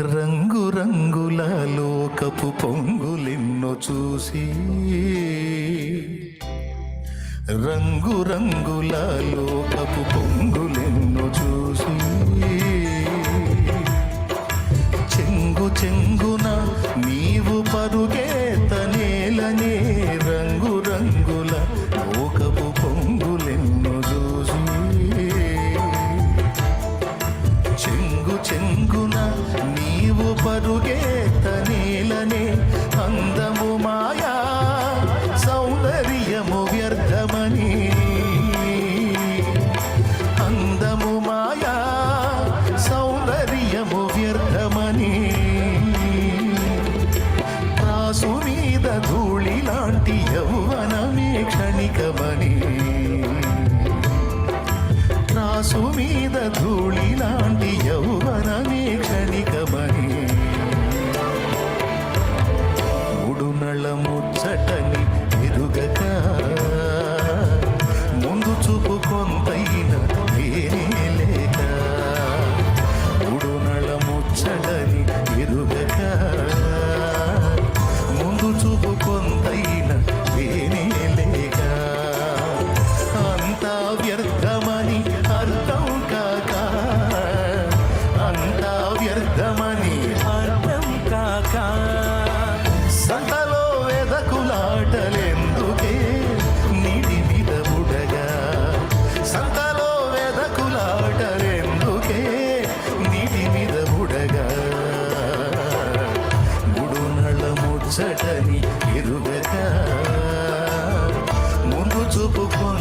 రంగు రంగుల లోకపు పొంగులెన్నో చూసి. రంగు రంగుల లోకపు పొంగులెన్నో చూసి. చెంగు చెంగున నీ మరుగేత నేలనే అందము మాయా సౌందర్యము వ్యర్థమని. అందము మాయా సౌందర్యము వ్యర్థమని. రాసు మీద ధూళి లాంటి యౌవనమే క్షణికమని. రాసు మీద ధూళి లాంటి చూపు కొంతైన వేరే లేక ఉడునళ ముచ్చడని ఎరుగక. ముందు చూపు కొంతైన వేరే లేక అంతా వ్యర్థమని అర్థం కాక అంతా వ్యర్థమని ముచ్చటని ఇరువెత ముందు చూపుకొని